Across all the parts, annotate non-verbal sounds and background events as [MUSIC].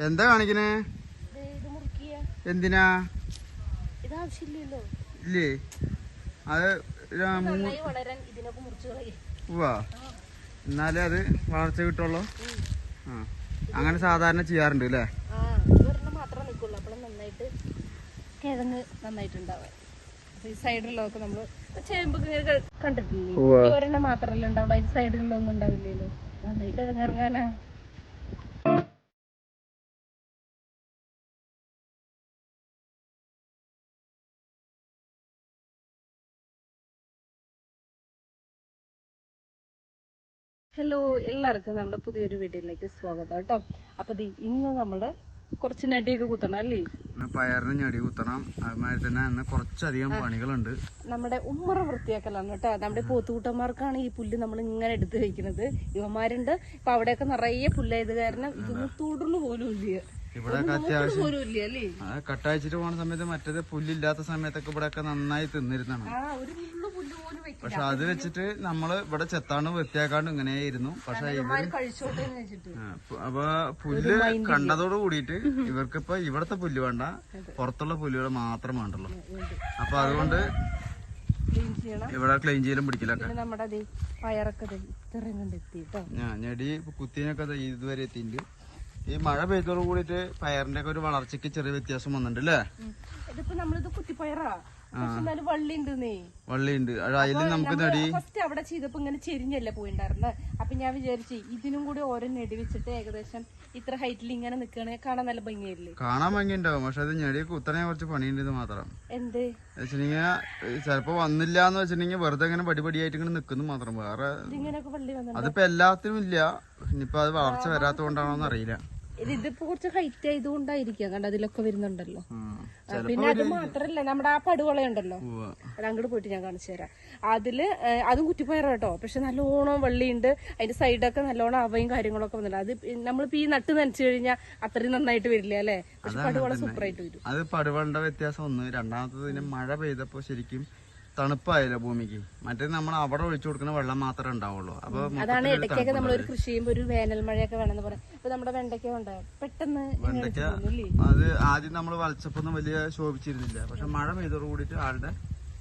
എന്താ കാണിക്കണേ? എന്തിനാ? ഇല്ലേ? അത് ഉവ്വാ. എന്നാലേ അത് വളർച്ച കിട്ടുള്ളൂ. ആ. അങ്ങനെ സാധാരണ ചെയ്യാറുണ്ട് അല്ലേ കിഴങ്ങ് നന്നായിട്ടുണ്ടാവാൻ അപ്പൊ ഈ സൈഡിലുള്ളതൊക്കെ നമ്മൾ ചേമ്പൊക്കെ ഇങ്ങനെ കണ്ടിട്ടില്ലേ? ഒരെണ്ണം മാത്രമല്ല ഉണ്ടാവുള്ളൂ. അതിന് സൈഡിലുള്ളതൊന്നും ഉണ്ടാവില്ലല്ലോ. നന്നായിട്ട് കിഴങ്ങിറങ്ങാനാ ഹലോ എല്ലാവർക്കും നമ്മുടെ പുതിയൊരു വീഡിയോയിലേക്ക് സ്വാഗതം കേട്ടോ. അപ്പൊ ഇന്ന് നമ്മൾ കുറച്ച് നടിയൊക്കെ കുത്തണം അല്ലേ? പയറിന് ഞടി കുത്തണം. അതുമാതിരി തന്നെ അന്ന് കുറച്ചധികം പണികളുണ്ട്. നമ്മുടെ ഉമ്മറ വൃത്തിയാക്കലാണ് കേട്ടോ. നമ്മുടെ പോത്തുകൂട്ടന്മാർക്കാണ് ഈ പുല്ല് നമ്മൾ ഇങ്ങനെ എടുത്തു വെക്കുന്നത്. ഇവന്മാരുണ്ട്. ഇപ്പൊ അവിടെയൊക്കെ നിറയെ പുല്ലായത് കാരണം ഇതൊന്നും തുടർന്നു പോലും ഇല്ല. നോക്കണ അത്യാവശ്യം പോലും പോണ സമയത്ത് മറ്റേത് പുല്ലില്ലാത്ത സമയത്തൊക്കെ ഇവിടെയൊക്കെ നന്നായി തിന്നിരുന്നാണ് പക്ഷെ അത് വെച്ചിട്ട് നമ്മൾ ഇവിടെ ചെത്താണ്ട് വൃത്തിയാക്കാണ്ട് ഇങ്ങനെയായിരുന്നു. പക്ഷെ അപ്പൊ പുല്ല് കണ്ടതോട് കൂടിയിട്ട് ഇവർക്കിപ്പോ ഇവിടത്തെ പുല്ല് വേണ്ട പുറത്തുള്ള പുല്ലുകൾ മാത്രം വേണ്ടല്ലോ അപ്പൊ അതുകൊണ്ട് ഇവിടെ ക്ലീൻ ചെയ്യലും പിടിക്കലൊക്കെ പിന്നെ നമ്മുടെ പയറൊക്കെ ഇത്രയും കേട്ടോ ഞെടി കുത്തിനൊക്കെ ഇതുവരെ എത്തിയിട്ടുണ്ട്. ഈ മഴ പെയ്തോട് കൂടിയിട്ട് പയറിന്റെ ഒക്കെ ഒരു വളർച്ചക്ക് ചെറിയ വ്യത്യാസം വന്നിട്ടുണ്ട് അല്ലേ. ഇതിപ്പോ നമ്മളിത് കുത്തിപ്പയറാ. വള്ളിയുണ്ട് അത് അതിൽ നമുക്ക് നടി ഫസ്റ്റ് അവിടെ ചെയ്തപ്പോ ഇങ്ങനെ ചെരിഞ്ഞല്ലേ പോയിണ്ടായിരുന്നത് അപ്പൊ ഞാൻ വിചാരിച്ചു ഇതിനും കൂടി ഓരോ നെടി വെച്ചിട്ട് ഏകദേശം ഇത്ര ഹൈറ്റിൽ ഇങ്ങനെ നിക്കണേ കാണാൻ നല്ല ഭംഗിയല്ലേ കാണാൻ ഭംഗിയുണ്ടാവും. പക്ഷെ അത് ഞെടി കുത്തണേ കുറച്ച് പണിയുണ്ട് മാത്രം. എന്ത്? വെച്ചിട്ടുണ്ടെങ്കിൽ ചിലപ്പോ വന്നില്ല എന്ന് വെച്ചിട്ടുണ്ടെങ്കിൽ വെറുതെ ഇങ്ങനെ പടിപടിയായിട്ട് ഇങ്ങനെ നിക്കുന്നു മാത്രം. വേറെ അതിപ്പോ എല്ലാത്തിനും ഇല്ല. ഇനിയിപ്പോ അത് വളർച്ച വരാത്തത് കൊണ്ടാണോന്ന് അറിയില്ല. ഇതിപ്പോ കുറച്ച് ഹൈറ്റ് ആയതുകൊണ്ടായിരിക്കാം. കണ്ട? അതിലൊക്കെ വരുന്നുണ്ടല്ലോ. പിന്നെ അത് മാത്രല്ല നമ്മുടെ ആ പടുവളയുണ്ടല്ലോ. അത് അങ്ങോട്ട് പോയിട്ട് ഞാൻ കാണിച്ചു തരാം. അതിൽ അതും കുറ്റിപ്പോയറ കേട്ടോ. പക്ഷെ നല്ലോണം വെള്ളിയുണ്ട്. അതിന്റെ സൈഡൊക്കെ നല്ലോണം അവയും കാര്യങ്ങളൊക്കെ വന്നില്ല അത് നമ്മളിപ്പോ ഈ നട്ട് നനച്ചു കഴിഞ്ഞാൽ അത്രയും നന്നായിട്ട് വരില്ല അല്ലേ? പക്ഷെ പടുവള സൂപ്പറായിട്ട് വരും. അത് പടുവളുടെ വ്യത്യാസം ഒന്ന്. രണ്ടാമത്തത് മഴ പെയ്തപ്പോ ശരിക്കും തണുപ്പായല്ലോ ഭൂമിക്ക്. മറ്റേ നമ്മൾ അവിടെ ഒഴിച്ചു കൊടുക്കുന്ന വെള്ളം മാത്രമേ ഉണ്ടാവുള്ളൂ. അപ്പൊ അതാണ് ഇടയ്ക്കൊക്കെ നമ്മൾ ഒരു കൃഷി ചെയ്യുമ്പോൾ ഒരു വേനൽ മഴയൊക്കെ വേണമെന്ന് പറയാം. ഇപ്പൊ നമ്മുടെ വെണ്ടയ്ക്ക ഉണ്ട് പെട്ടെന്ന് വെണ്ടയ്ക്ക അത് ആദ്യം നമ്മൾ വളച്ചപ്പൊന്നും വലിയ ശോഭിച്ചിരുന്നില്ല. പക്ഷെ മഴ പെയ്തോട് കൂടിയിട്ട് ആളുടെ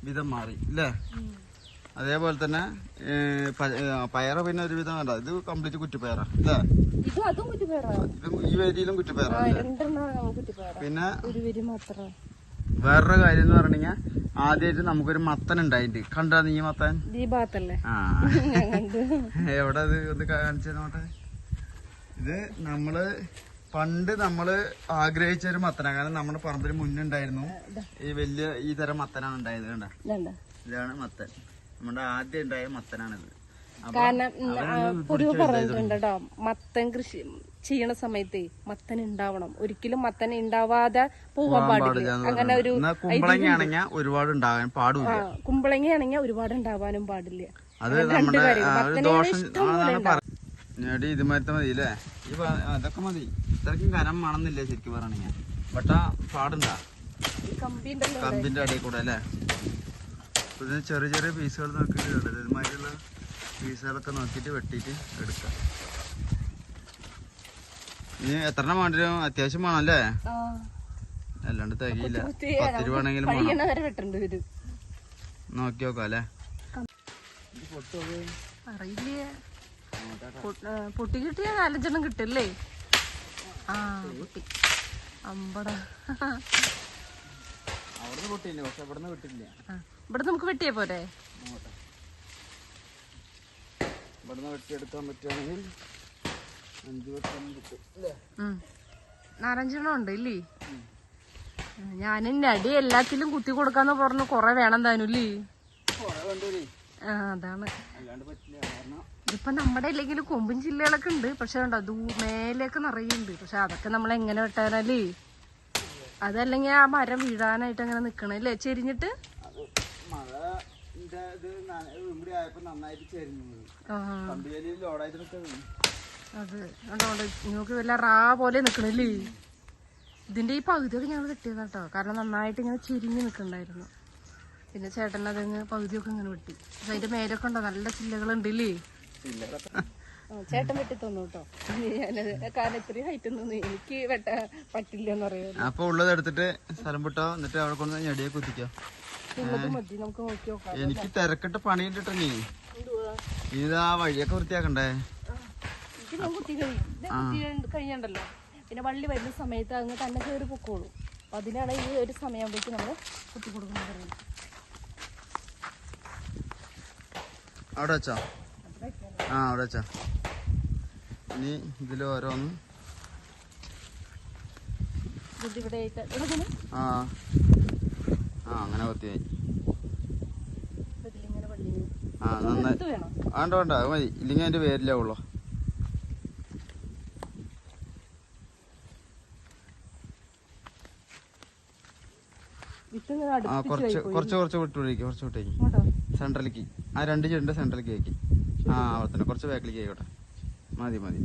വിധം മാറി അല്ലേ അതേപോലെ തന്നെ പയറ പിന്നെ ഒരുവിധം വേണ്ട ഇത് കംപ്ലീറ്റ് കുറ്റിപ്പയറാ അല്ലേ ഈ വേദിയിലും കുറ്റിപ്പയറാ പിന്നെ ഒരു വേറൊരു കാര്യം എന്ന് പറഞ്ഞു കഴിഞ്ഞാൽ ആദ്യമായിട്ട് നമുക്കൊരു മത്തൻ ഉണ്ടായിട്ട് കണ്ടാ നീ മത്തൻ? ആ. എവിടെ അത് ഒന്ന് കാണിച്ചേ നോട്ടെ ഇത് നമ്മൾ പണ്ട് നമ്മൾ ആഗ്രഹിച്ച ഒരു മത്തനാണ് കാരണം നമ്മുടെ പറമ്പിൽ മുന്നുണ്ടായിരുന്നു. ഈ വലിയ ഈ തരം മത്തനാണ് ഉണ്ടായത് കണ്ട? ഇതാണ് മത്തൻ. നമ്മുടെ ആദ്യം ഉണ്ടായ മത്തനാണിത്. കാരണം പൊതുവെ പറഞ്ഞിട്ടുണ്ട് കേട്ടോ മത്തൻ കൃഷി ചെയ്യണ സമയത്ത് മത്തൻ ഉണ്ടാവണം. ഒരിക്കലും മത്തൻ ഉണ്ടാവാതെ പോകാൻ പാടില്ല. അങ്ങനെ ഒരു കുമ്പളങ്ങയാണെങ്കിൽ ഒരുപാട് ഉണ്ടാകാൻ പാടില്ല. ആ, കുമ്പളങ്ങയാണെങ്കിൽ ഒരുപാട് ഉണ്ടാവാനും പാടില്ല. അത് നമ്മുടെ ഇതുമാരത്തെ മതി അല്ലേ ഈ അതൊക്കെ മതി. ഇത്രയ്ക്കും കനം മണമെന്നില്ല ശരിക്കും പറയണെങ്കിൽ. ബട്ട പാടുണ്ടാ? ഈ കമ്പി ഉണ്ടല്ലോ കമ്പിന്റെ അടിയിൽ കൂടെ അല്ലേ? ഇതിന് ചെറിയ ചെറിയ പീസുകൾ നോക്കിയിട്ട് ഇതുമായിട്ടുള്ള പീസുകളൊക്കെ നോക്കിയിട്ട് വെട്ടിയിട്ട് എടുക്കാം. ഇനി എത്ര എണ്ണം വേണ്ടിരും അത്യാവശ്യം വേണം അല്ലേ അല്ലാണ്ട് തികയില്ല. പത്ത് രൂപ ആണെങ്കിലും വേണം. നോക്കി നോക്കാം അല്ലേ? അറിയില്ലേ? പൊട്ടി കിട്ടിയ നാലഞ്ചെണ്ണം കിട്ടില്ലേ? ആ പൊട്ടി. അമ്പട. ഇവിടെ നമുക്ക് വെട്ടിയേ പോരെ? ഇവിടുന്ന് വെട്ടിയെടുക്കാൻ പറ്റുകയാണെങ്കിൽ നാലഞ്ചെണ്ണം ഉണ്ട് ഇല്ലേ? ഞാൻ നടി എല്ലാത്തിലും കുത്തി കൊടുക്കാന്ന് പറഞ്ഞു. കൊറേ വേണം താനുല്ലേ ഇപ്പൊ ആ അതാണ്. ഇതിപ്പോ നമ്മുടെ ഇല്ലെങ്കിലും കൊമ്പും ചില്ലകളൊക്കെ ഉണ്ട്. പക്ഷെ കണ്ടോ ദൂ മേലേക്ക് നിറയുണ്ട്. പക്ഷെ അതൊക്കെ നമ്മൾ എങ്ങനെ വെട്ടാനല്ലേ അതല്ലെങ്കിൽ ആ മരം വീഴാനായിട്ട് അങ്ങനെ നിക്കണല്ലേ ചെരിഞ്ഞിട്ട്? അത് അത് കണ്ടോണ്ട് നിങ്ങൾക്ക് വല്ല റാ പോലെ നിൽക്കണല്ലേ ഇതിന്റെ ഈ പകുതിയൊക്കെ ഞങ്ങൾ കിട്ടിയതാ കേട്ടോ കാരണം നന്നായിട്ട് ഇങ്ങനെ ചിരിഞ്ഞ് നിൽക്കണ്ടായിരുന്നു പിന്നെ ചേട്ടൻ അതങ്ങ് പകുതിയൊക്കെ ഇങ്ങനെ വെട്ടി. പക്ഷെ അതിന്റെ മേലൊക്കെ ഉണ്ടോ? നല്ല ചില്ലകളുണ്ട് ഇല്ലേ ചില്ലറ ആ, ചേട്ടൻ വെട്ടി തന്നു കേട്ടോ. കാരണം ഇത്രയും ഹൈറ്റ് ഒന്നും എനിക്ക് വെട്ട പറ്റില്ല എന്ന് പറയുന്നത്. അപ്പൊ ഉള്ളത് എടുത്തിട്ട് സ്ഥലം വിട്ടോ? എന്നിട്ട് അവിടെ കൊണ്ട് ഞെടിയെ കുത്തിക്കോ. എനിക്ക് തിരക്കിട്ട് പണിയിട്ടിട്ടേ ഇതാ വഴിയൊക്കെ വൃത്തിയാക്കണ്ടേ? ഇത് ഞാൻ കുത്തി കഴിയും. ഇത് കുത്തി കഴി- കഴിയണ്ടല്ലോ. പിന്നെ വള്ളി വരുന്ന സമയത്ത് അങ്ങ് തന്നെ കയറി പൊക്കോളൂ. അപ്പൊ അതിനാണ് ഈ ഒരു സമയമാകുമ്പോഴേക്ക് നമ്മൾ കുത്തി കൊടുക്കുന്നത് അവിടെ വെച്ചോ? ആ അവിടെ വെച്ചോ. ഇനി ഇതിൽ ഓരോന്ന്. ആ. ആ അങ്ങനെ കൊത്തിയായി. ആ നന്നായി. വേണ്ട വേണ്ട. അത് മതി. ഇല്ലെങ്കിൽ അതിന്റെ പേരിലാവുള്ളൂ ആ കുറച്ച് കുറച്ച് കുറച്ച് വിട്ടുപിടിക്കും കുറച്ച് വിട്ടേക്ക് സെൻട്രലിലേക്ക്. ആ രണ്ട് ചെടിന്റെ സെൻട്രലിലേക്ക് ആക്കി. ആ അവിടെ തന്നെ. കുറച്ച് ബാക്കിലേക്ക് ആയിക്കോട്ടെ. മതി മതി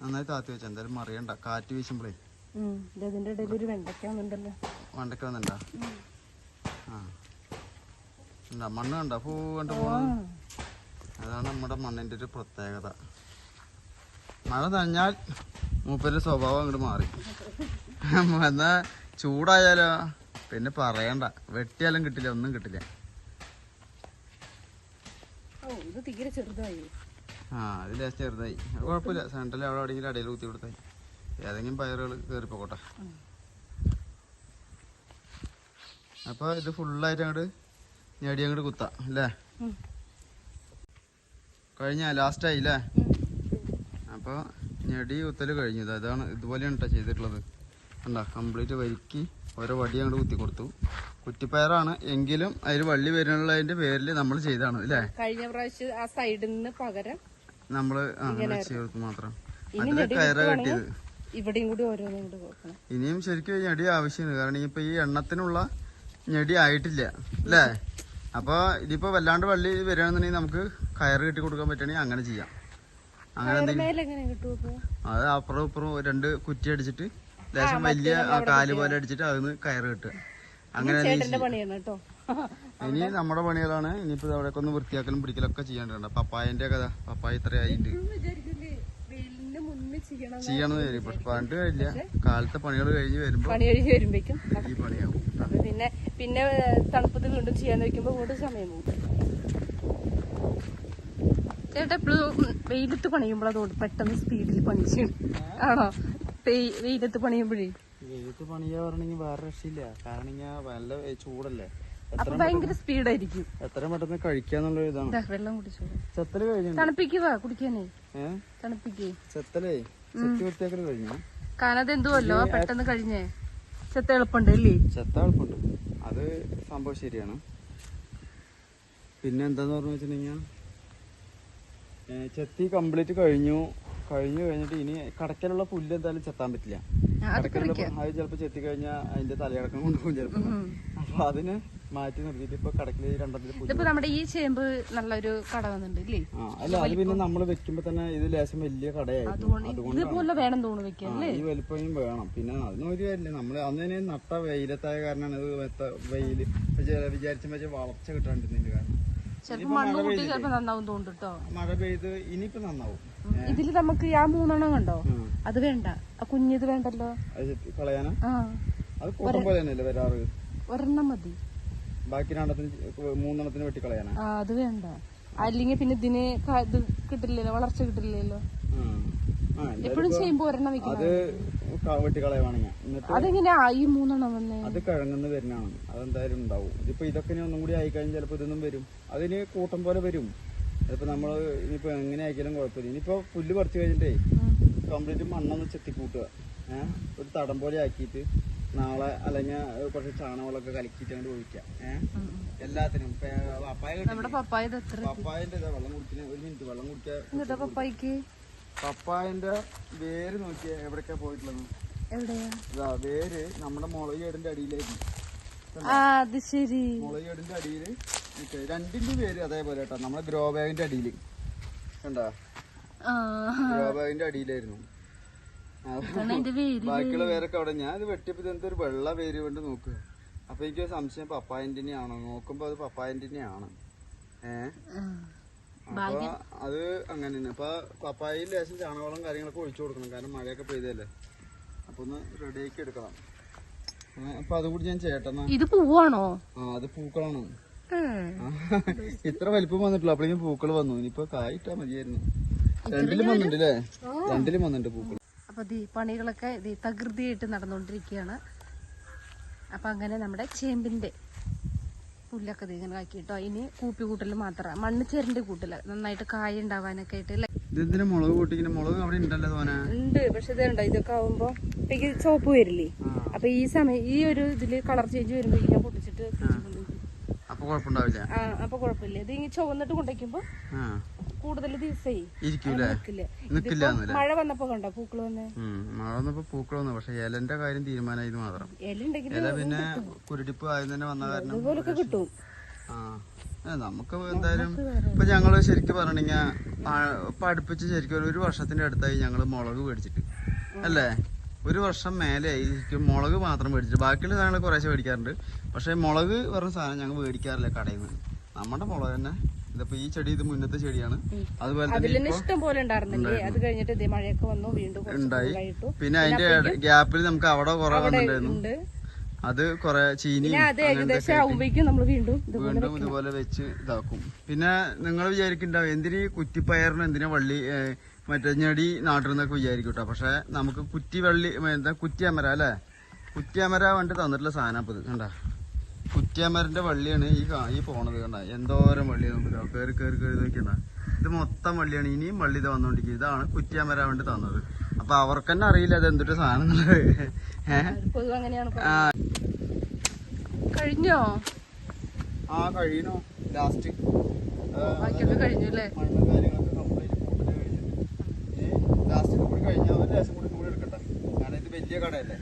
നന്നായി താത്തി വെച്ച. എന്തായാലും മറിയണ്ട. കാറ്റ് വീശുമ്പോഴേ വണ്ടക്ക വന്നിണ്ടാ ആ. ഉണ്ടാ മണ്ണ് കണ്ട? പൂ കണ്ട് ആ, അതാണ് നമ്മുടെ മണ്ണിന്റെ ഒരു പ്രത്യേകത. മഴ നനഞ്ഞാൽ മൂപ്പരുടെ സ്വഭാവം അങ്ങോട്ട് മാറി. എന്നാ ചൂടായാലോ? പിന്നെ പറയണ്ട. വെട്ടിയാലും കിട്ടില്ല ഒന്നും കിട്ടില്ല. ഇത് തീരെ ചെറുതായി. ആ അത് ലേശം ചെറുതായി. കുഴപ്പമില്ല. സെൻട്രൽ അവിടെ എവിടെയെങ്കിലും അടയിൽ കുത്തി കൊടുത്തായി ഏതെങ്കിലും പയറുകൾ കയറിപ്പോട്ടെ അപ്പൊ ഇത് ഫുള്ളായിട്ട് അങ്ങോട്ട് ഞെടി അങ്ങോട്ട് കുത്താം അല്ലേ. കഴിഞ്ഞ ലാസ്റ്റ് ആയില്ലേ അപ്പൊ അപ്പോൾ ഞെടി കുത്തൽ കഴിഞ്ഞു. ഇത് അതാണ് ഇതുപോലെയാണ് കേട്ടോ ചെയ്തിട്ടുള്ളത്. കണ്ട കംപ്ലീറ്റ് വരുക്കി. ഓരോ വടി അങ്ങോട്ട് കുത്തി കൊടുത്തു. കുറ്റിപ്പയറാണ്. എങ്കിലും അതിൽ വള്ളി വരുന്നതിന്റെ പേരിൽ നമ്മൾ ചെയ്താണ് അല്ലേ കഴിഞ്ഞ പ്രാവശ്യം ആ സൈഡിൽ നിന്ന് പകരം നമ്മൾ ചേർത്ത് മാത്രം. കയറ കെട്ടിയത്. ഇവിടെയും കൂടി ഓരോന്നും കൂടി കൊടുക്കണം ഇനിയും ശരിക്കും ഞെടി ആവശ്യമാണ്. കാരണം ഇപ്പൊ ഈ എണ്ണത്തിനുള്ള ഞെടി ആയിട്ടില്ല അല്ലേ അപ്പൊ ഇതിപ്പോ വല്ലാണ്ട് വള്ളി വരികയാണെന്നുണ്ടെങ്കിൽ നമുക്ക് കയറ് കെട്ടി കൊടുക്കാൻ പറ്റണെങ്കിൽ അങ്ങനെ ചെയ്യാം. അങ്ങനെ എന്തെങ്കിലും അത് അപ്പുറം ഇപ്പുറം രണ്ട് കുറ്റി അടിച്ചിട്ട് ലേശം വലിയ ആ കാൽ പോലെ അടിച്ചിട്ട് അതിന് കയറ് കിട്ടുക. അങ്ങനെ ഇനി നമ്മുടെ പണികളാണ്. ഇനിയിപ്പോ അവിടെ ഒന്ന് വൃത്തിയാക്കലും പിടിക്കലൊക്കെ ചെയ്യേണ്ടത് പപ്പായന്റെ കഥ. പപ്പായ ഇത്ര ആയിട്ട് ചെയ്യണമെന്ന് വരും പണ്ട് കഴിയില്ല. കാലത്തെ പണികൾ കഴിഞ്ഞ് വരുമ്പോ പണി കഴിഞ്ഞ് വരുമ്പോഴേക്കും ഈ പണിയാവും പിന്നെ പിന്നെ തണുപ്പത്ത് വീണ്ടും ചെയ്യാൻ വെക്കുമ്പോ വീണ്ടും സമയം പോകും. ചേട്ടാ എപ്പോഴും വെയിലത്ത് പണിയുമ്പോൾ അതോട് പെട്ടെന്ന് സ്പീഡിൽ പണി ചെയ്യണം ആണോ? വെയിലത്ത് പണിയുമ്പോഴേ വെയിലത്ത് പണിയാ പറഞ്ഞെങ്കിൽ വേറെ രക്ഷയില്ല. കാരണം നല്ല ചൂടല്ലേ. അപ്പൊ ഭയങ്കര സ്പീഡായിരിക്കും. എത്ര പെട്ടെന്ന് കഴിക്കാന്നുള്ള ഇതാണ്. വെള്ളം കുടിച്ചോ. ചെത്തൽ കഴിഞ്ഞു? തണുപ്പിക്കുക കുടിക്കാനേ. ഏഹ് തണുപ്പിക്കേ. ചെത്തലേ ചെത്തി വൃത്തിയാക്കൽ കഴിഞ്ഞു? കാനത് എന്തുവല്ലോ പെട്ടെന്ന് കഴിഞ്ഞേ. ചെത്ത എളുപ്പമുണ്ട് അല്ലേ? ചെത്ത എളുപ്പമുണ്ട്. അത് സംഭവം ശരിയാണ്. പിന്നെ എന്താന്ന് പറഞ്ഞു വെച്ചിട്ടുണ്ടെങ്കിൽ ചെത്തി കംപ്ലീറ്റ് കഴിഞ്ഞു. കഴിഞ്ഞു കഴിഞ്ഞിട്ട് ഇനി കടക്കലുള്ള പുല്ല് എന്തായാലും ചെത്താൻ പറ്റില്ല. കടക്കലുള്ള അത് ചിലപ്പോ ചെത്തി കഴിഞ്ഞാൽ അതിന്റെ തലയടക്കം കൊണ്ടുപോകും ചിലപ്പോ. അപ്പൊ അതിന് മാറ്റി നിർത്തിയിട്ട് ഇപ്പൊ കടക്കിൽ ഇതിപ്പോ നമ്മുടെ ഈ ചേമ്പ് നല്ലൊരു കട വന്നിട്ടുണ്ട് ഇല്ലേ? ആ അല്ല അത് പിന്നെ നമ്മൾ വെക്കുമ്പോ തന്നെ ഇത് ലേശം വലിയ കടയായിരുന്നു ഇതുപോലെ വേണം തോന്നുന്നു വെക്കാൻ ഈ വലിപ്പം വേണം. പിന്നെ അതിന് ഒരു കാര്യമില്ല. നമ്മൾ അന്ന് തന്നെ നട്ട വെയിലത്തായ കാരണമാണ് ഇത് വെയിൽ വിചാ- വിചാരിച്ച വെച്ച വളർച്ച കിട്ടാണ്ടിരുന്നതിന്റെ കാരണം. ചിലപ്പോ മണ്ണ് കൂട്ടി ചിലപ്പോ നന്നാവും തോന്നുന്നു കേട്ടോ മഴ പെയ്ത് ഇനിയിപ്പോ നന്നാവും. ഇതിൽ നമുക്ക് ആ മൂന്നെണ്ണം കണ്ടോ. അത് വേണ്ട. ആ കുഞ്ഞിത് വേണ്ടല്ലോ. കളയാനാ? അത് കൂട്ടം പോലെ തന്നെയല്ലേ വരാറ്? ഒരെണ്ണം മതി. ബാക്കി രണ്ടെണ്ണത്തിന് മൂന്നെണ്ണത്തിന് വെട്ടി കളയാനാ ആ അത് വേണ്ട. അല്ലെങ്കിൽ പിന്നെ ഇതിന് ഇത് കിട്ടില്ലല്ലോ വളർച്ച കിട്ടില്ലല്ലോ. എപ്പോഴും ചെയ്യുമ്പോ ഒരെണ്ണം വെക്കണം? അത് ക- വെട്ടി കളയുവാണെങ്കിൽ എന്നിട്ട് അതെങ്ങനെയാ ഈ മൂന്നെണ്ണം വന്നേ അത് കഴങ്ങുന്ന വരുന്നതാണ്. അതെന്തായാലും ഉണ്ടാവും. ഇതിപ്പോ ഇതൊക്കെ ഇനി ഒന്നും കൂടി ആയിക്കഴിഞ്ഞാൽ ചിലപ്പോ ഇതൊന്നും വരും. അതിന് കൂട്ടം പോലെ വരും. അതിപ്പോ നമ്മൾ ഇനിയിപ്പോ എങ്ങനെ ആക്കിയാലും കുഴപ്പമില്ല. ഇനിയിപ്പോ പുല്ല് പറിച്ചു കഴിഞ്ഞിട്ടേ കംപ്ലീറ്റ് മണ്ണൊന്ന് ചെത്തിക്കൂട്ടുക. ഏഹ് ഒരു തടം പോലെ ആക്കിയിട്ട് നാളെ അല്ലെങ്കിൽ കുറച്ച് ചാണകമൊക്കെ കലക്കിട്ട് ഒഴിക്കുക ഏഹ്. എല്ലാത്തിനും. പപ്പായ പപ്പായന്റെ വെള്ളം കുടിക്കുന്ന ഒരു മിനിറ്റ് വെള്ളം കുടിക്കാൻ പപ്പായക്ക്. പപ്പായന്റെ വേര് നോക്കിയ എവിടേക്കാ പോയിട്ടുള്ളത്? ഇതാ വേര് നമ്മുടെ മുളക് അടിയിലായിരുന്നു ആ അത് ശരി. മുളക് ചേടിന്റെ അടിയിൽ രണ്ടിന്റെ പേര് അതേപോലെ കേട്ടോ. നമ്മുടെ ഗ്രോ ബാഗിന്റെ അടിയിൽ കണ്ടാ? ഗ്രോ ബാഗിന്റെ അടിയിലായിരുന്നു ആ, അതാണ് അതിന്റെ പേര് ബാക്കിയുള്ള പേരൊക്കെ അവിടെ. ഞാൻ ഇത് വെട്ടിയപ്പോ ഇത് എന്തൊരു വെള്ള പേര് കൊണ്ട് നോക്കുക അപ്പൊ എനിക്ക് സംശയം പപ്പായന്റെ ആണോ നോക്കുമ്പോ അത് പപ്പായന്റെ ആണ് ഏഹ് അപ്പൊ അത് അങ്ങനെ തന്നെ അപ്പൊ പപ്പായയിൽ ലേശം ചാണകവളം കാര്യങ്ങളൊക്കെ ഒഴിച്ചു കൊടുക്കണം. കാരണം മഴയൊക്കെ പെയ്തല്ലേ. അപ്പൊ ഒന്ന് റെഡിയാക്കി എടുക്കണം. ഏ, അപ്പൊ അതുകൂടി ഞാൻ ചേട്ടന്നാ ഇത് പൂവാണോ? ആ അത് പൂക്കളാണ്. [LAUGHS] ഇത്ര വലിപ്പം വന്നിട്ടില്ല. അപ്പോഴേക്കും പൂക്കൾ വന്നു. ഇനിയിപ്പോ കായിട്ടാ മതിയായിരുന്നു. രണ്ടിലും വന്നിട്ടുണ്ട് അല്ലേ രണ്ടിലും വന്നിട്ടുണ്ട് പൂക്കൾ അപ്പൊ ഈ പണികളൊക്കെ ഇത് തകൃതിയായിട്ട് നടന്നുകൊണ്ടിരിക്കുകയാണ്. അപ്പോൾ അങ്ങനെ നമ്മുടെ ചേമ്പിന്റെ പുല്ലൊക്കെ ഇങ്ങനെ ഇങ്ങനെ ആക്കിട്ടോ ഇനി കൂപ്പി കൂട്ടൽ മാത്രമാണ് മണ്ണ് ചേരന്റെ കൂട്ടൽ. നന്നായിട്ട് കായ ഉണ്ടാവാനൊക്കെ ആയിട്ട് ഇതെന്തിനാ മുളക് പൊട്ടിക്കുന്ന മുളക് അവിടെ ഉണ്ടല്ലോ തോനെ ഉണ്ട്. പക്ഷെ ഇതുണ്ടോ ഇതൊക്കെ ആവുമ്പോ ഇപ്പൊ ചോപ്പ് വരില്ലേ? അപ്പൊ ഈ സമയം ഈ ഒരു ഇതിൽ കളർ ചേഞ്ച് വരുമ്പോ ഇങ്ങനെ പൊട്ടിച്ചിട്ട്. അപ്പൊ കുഴപ്പമില്ല. ഇത് ഇങ്ങനെ ചുവന്നിട്ട് കൊണ്ടുവയ്ക്കുമ്പോ കൂടുതൽ ദിവസേ ഇരിക്കൂലേ നിക്കില്ല. നിക്കില്ല മഴ വന്നപ്പോ കണ്ടോ പൂക്കൾ വന്ന്? മഴ വന്നപ്പോ പൂക്കൾ വന്നു. പക്ഷെ ഇലന്റെ കാര്യം തീരുമാനമായി മാത്രം. ഇല പിന്നെ കുരുടിപ്പ് ആദ്യം തന്നെ വന്ന കാരണം ഇതുപോലൊക്കെ കിട്ടും. ആ. നമുക്ക് എന്തായാലും ഇപ്പൊ ഞങ്ങൾ ശരിക്കും പറഞ്ഞിട്ടുണ്ടെങ്കിൽ പഠിപ്പിച്ച് ശരിക്കും ഒരു- ഒരു വർഷത്തിന്റെ അടുത്തായി ഞങ്ങൾ മുളക് മേടിച്ചിട്ട്. അല്ലേ? ഒരു വർഷം മേലെ ആയിരിക്കും മുളക് മാത്രം മേടിച്ചിട്ട് ബാക്കിയുള്ള സാധനങ്ങൾ കുറേശ്ശെ മേടിക്കാറുണ്ട്. പക്ഷേ മുളക് പറഞ്ഞ സാധനം ഞങ്ങൾ മേടിക്കാറില്ല കടയിൽ നിന്ന്. നമ്മുടെ മുളക് തന്നെ. ഇതിപ്പോ ഈ ചെടി ഇത് മുന്നത്തെ ചെടിയാണ്. അതുപോലെ തന്നെ ഇഷ്ടം പോലെ ഉണ്ടായിരുന്നില്ലേ? അത് കഴിഞ്ഞിട്ട് ഇതേ മഴയൊക്കെ വന്നു. വീണ്ടും ഉണ്ടായി. പിന്നെ അതിന്റെ ഗ്യാപ്പിൽ നമുക്ക് അവിടെ കുറെ വന്നിട്ടുണ്ടായിരുന്നു. അത് കുറെ ചീനി വീണ്ടും ഇതുപോലെ വെച്ച് ഇതാക്കും. പിന്നെ നിങ്ങൾ വിചാരിക്കുന്നുണ്ടാവും എന്തിനീ കുറ്റിപ്പയറിന് എന്തിനാ വള്ളി മറ്റേ ഞെടി നാട്ടിൽ വിചാരിക്കും കേട്ടോ പക്ഷെ നമുക്ക് കുറ്റി വെള്ളി എന്താ കുറ്റിയമര അല്ലേ? കുറ്റിയമര വേണ്ടി തന്നിട്ടുള്ള സാധനം ഇപ്പൊ ഇത് കണ്ട? കുറ്റിയമരന്റെ വള്ളിയാണ് ഈ ഈ പോണത് കണ്ട? എന്തോരം വള്ളി നമുക്ക് കയറി കയറി കയറി നോക്കിണ്ട ഇത് മൊത്തം വള്ളിയാണ് ഇനിയും വള്ളി ഇത് വന്നോണ്ടിരിക്കും ഇതാണ് കുറ്റിയമര വേണ്ടി തന്നത്. അപ്പൊ അവർക്ക് തന്നെ അറിയില്ല അത് എന്തൊരു സാധനം എന്നുള്ളത്. കഴിഞ്ഞോ? ആ കഴിയണോ ലാസ്റ്റ് കഴിഞ്ഞു അല്ലേ മണ്ണും കാര്യങ്ങളൊക്കെ കംപ്ലീറ്റ് കൂട്ടൽ കഴിഞ്ഞിട്ട് ലാസ്റ്റ് കൂടി കഴിഞ്ഞാൽ ഒരു ലേശം കൂടി കൂടി എടുക്കട്ടെ. കാരണം ഇത് വലിയ കടയല്ലേ.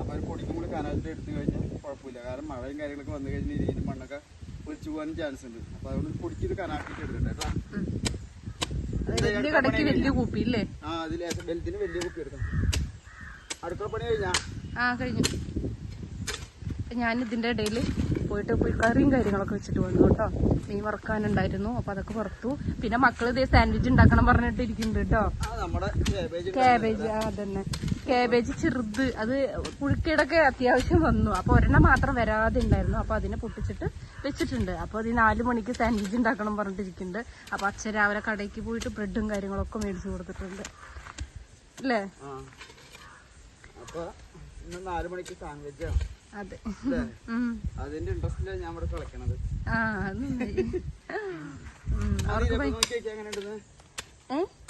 അപ്പൊ ഒരു പൊടിക്കും കൂടി കനാലിട്ട് എടുത്തു കഴിഞ്ഞാൽ കുഴപ്പമില്ല. കാരണം മഴയും കാര്യങ്ങളൊക്കെ വന്നു കഴിഞ്ഞാൽ ഇതിന് മണ്ണൊക്കെ ഒലിച്ചു പോകാനും ചാൻസ് ഉണ്ട്. അപ്പൊ അതുകൊണ്ട് പൊടിക്കിത് കനാലിട്ട് എടുക്കട്ടെ കേട്ടോ. ആ അത് ലേശം വലുതിന് വലിയ കുപ്പി എടുക്കാം അടുക്കള പണി കഴിഞ്ഞാ? ആ കഴിഞ്ഞു. ഞാൻ ഇതിന്റെ ഇടയിൽ പോയിട്ട് പുൽക്കറിയും കറിയും കാര്യങ്ങളൊക്കെ വെച്ചിട്ട് വന്നു കേട്ടോ. മീൻ വറക്കാനുണ്ടായിരുന്നു. അപ്പൊ അതൊക്കെ വറുത്തു. പിന്നെ മക്കൾ ഇതേ സാൻഡ്വിച്ച് ഉണ്ടാക്കണം പറഞ്ഞിട്ട് ഇരിക്കുന്നുണ്ട് കേട്ടോ. കാബേജ് ആ അതന്നെ. കാബേജ് ചെറുത്. അത് പുഴുക്കേടൊക്കെ അത്യാവശ്യം വന്നു. അപ്പൊ ഒരെണ്ണം മാത്രം വരാതെ ഉണ്ടായിരുന്നു അപ്പൊ അതിനെ പൊട്ടിച്ചിട്ട് വെച്ചിട്ടുണ്ട്. അപ്പൊ അത് നാല് മണിക്ക് സാൻഡ്വിച്ച് ഉണ്ടാക്കണം പറഞ്ഞിട്ടിരിക്കുന്നുണ്ട് അപ്പൊ അച്ഛൻ രാവിലെ കടയ്ക്ക് പോയിട്ട് ബ്രെഡും കാര്യങ്ങളൊക്കെ മേടിച്ചു കൊടുത്തിട്ടുണ്ട്. അല്ലേ? നാല് മണിക്ക് ഉം. അതിന്റെ ഇൻട്രസ്റ്റിലാണ് ഞാൻ ഇവിടെ കളിക്കണത്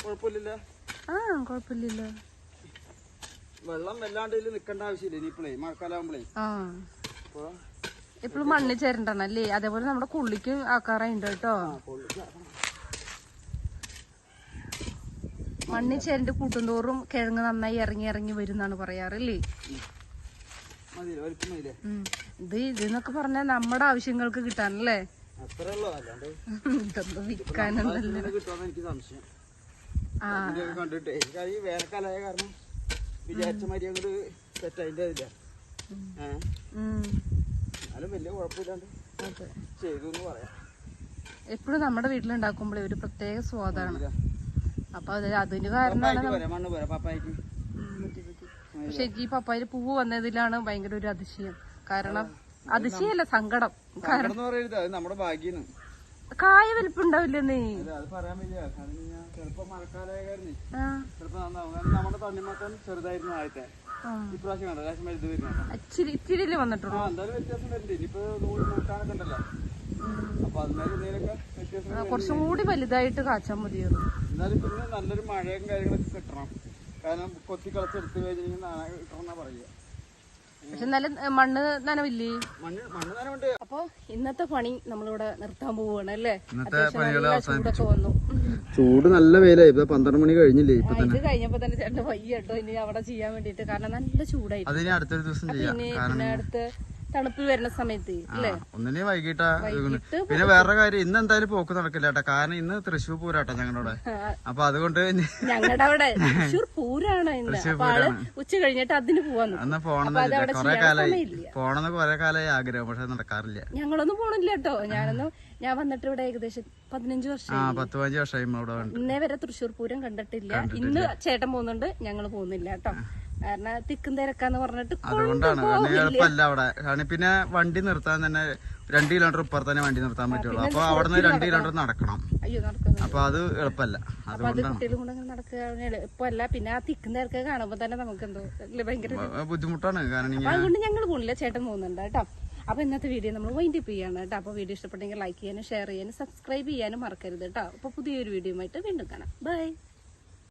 കുഴപ്പമില്ലല്ലോ? വെള്ളം വല്ലാണ്ട് നിക്കണ്ട ആവശ്യമില്ല ഇനിയിപ്പോഴേ മഴക്കാലാവുമ്പോഴേ ഇപ്പോഴും മണ്ണ് ചേരണ്ടല്ലേ അതേപോലെ നമ്മുടെ കുള്ളിക്ക് ആക്കാറുണ്ട് കേട്ടോ. മണ്ണ് ചേരണ്ട് കൂട്ടുന്തോറും കിഴങ്ങ് നന്നായി ഇറങ്ങി ഇറങ്ങി വരുന്നാണ് പറയാറല്ലേ ഇത് ഇതെന്നൊക്കെ പറഞ്ഞ നമ്മുടെ ആവശ്യങ്ങൾക്ക് കിട്ടാനല്ലേ? ഇതൊന്നും വിൽക്കാനൊന്നല്ല കണ്ടിട്ടേ കാരണം ഈ വേനൽക്കാലായ കാരണം വിചാരിച്ച മാതിരി അങ്ങോട്ട്. എന്നാലും വലിയ കുഴപ്പമില്ലാണ്ട് ചെയ്തു എന്ന് പറയാം. എപ്പോഴും നമ്മുടെ വീട്ടിലുണ്ടാക്കുമ്പോഴേ ഒരു പ്രത്യേക സ്വാദാണ്. അപ്പൊ അത് അതിന് കാരണമാണ് മണ്ണ് പോരാ പപ്പായ്ക്ക്. പക്ഷെ ഈ പപ്പായ പൂവ് വന്നതിലാണ് ഭയങ്കര ഒരു അതിശയം. കാരണം അതിശയല്ല സങ്കടം. കാരണം നമ്മുടെ ഭാഗ്യം കായ വലിപ്പുണ്ടാവില്ലെന്നേ. ഇച്ചിരി വന്നിട്ടുള്ളൂ? ആ, കുറച്ചും കൂടി വലുതായിട്ട് കാച്ചാൽ മതിയോ എന്നാലും പിന്നെ നല്ലൊരു മഴയും കാര്യങ്ങളൊക്കെ കിട്ടണം. കാരണം കഴിഞ്ഞാൽ പറയുക. പക്ഷെ എന്നാലും മണ്ണ് നനവില്ലേ? മണ്ണ് മണ്ണ് നനവുണ്ട്. അപ്പൊ ഇന്നത്തെ പണി നമ്മളിവിടെ നിർത്താൻ പോവാണ് അല്ലേ? ചൂടൊക്കെ വന്നു. ചൂട് നല്ല വെയിലായി ഇപ്പൊ പന്ത്രണ്ട് മണി കഴിഞ്ഞില്ലേ ഇത് കഴിഞ്ഞപ്പോ തന്നെ ചേട്ടൻ വയ്യ കേട്ടോ. ഇനി അവിടെ ചെയ്യാൻ വേണ്ടിട്ട് കാരണം നല്ല ചൂടായി പിന്നെ അടുത്ത് തണുപ്പ് വരുന്ന സമയത്ത് അല്ലേ? ഒന്നിനെ വൈകിട്ടാ പിന്നെ വേറെ കാര്യം ഇന്ന് എന്തായാലും പോക്ക് നടക്കില്ല കേട്ടോ. കാരണം ഇന്ന് തൃശ്ശൂർ പൂരാട്ടോ ഞങ്ങളുടെ അപ്പൊ അതുകൊണ്ട് ഞങ്ങളുടെ അവിടെ [LAUGHS] തൃശ്ശൂർ പൂരാണ് ആൾ ഉച്ച കഴിഞ്ഞിട്ട് അതിന് പോവാന്ന് അന്ന് പോണെന്ന് കൊറേ പോണെന്ന് കൊറേ കാലമായി ആഗ്രഹം പക്ഷെ നടക്കാറില്ല. ഞങ്ങളൊന്നും പോണില്ല കേട്ടോ. ഞാനൊന്നും ഞാൻ വന്നിട്ട് ഇവിടെ ഏകദേശം പതിനഞ്ച് വർഷം ആ പത്ത് പതിനഞ്ച് വർഷമായി വന്നിട്ട്. ഇന്നേ വരെ തൃശ്ശൂർ പൂരം കണ്ടിട്ടില്ല. ഇന്ന് ചേട്ടൻ പോകുന്നുണ്ട് ഞങ്ങൾ പോകുന്നില്ല കേട്ടോ. കാരണം തിക്കും തിരക്കാന്ന് പറഞ്ഞിട്ട് അതുകൊണ്ടാണ്. എളുപ്പമല്ല അവിടെ. കാരണം പിന്നെ വണ്ടി നിർത്താൻ തന്നെ രണ്ട് കിലോമീറ്റർ ഇപ്പുറത്ത് തന്നെ വണ്ടി നിർത്താൻ പറ്റുള്ളൂ. അപ്പൊ അവിടെ നിന്ന് രണ്ട് കിലോമീറ്റർ നടക്കണം. അപ്പൊ അത് എളുപ്പമല്ല അതുകൊണ്ടാണ്. എളുപ്പമല്ല. പിന്നെ ആ തിക്കും തിരക്ക് കാണുമ്പോ തന്നെ നമുക്ക് എന്തോ ഭയങ്കര ബുദ്ധിമുട്ടാണ്. കാരണം അതുകൊണ്ട് ഞങ്ങൾ പോകുന്നില്ല ചേട്ടൻ പോകുന്നുണ്ട് കേട്ടോ. അപ്പൊ ഇന്നത്തെ വീഡിയോ നമ്മൾ വൈൻഡ് അപ്പ് ചെയ്യാണ് കേട്ടോ. അപ്പൊ വീഡിയോ ഇഷ്ടപ്പെട്ടെങ്കിൽ ലൈക്ക് ചെയ്യാനും ഷെയർ ചെയ്യാനും സബ്സ്ക്രൈബ് ചെയ്യാനും മറക്കരുത് കേട്ടോ. അപ്പൊ പുതിയൊരു വീഡിയോ ആയിട്ട് വീണ്ടും കാണാം. ബൈ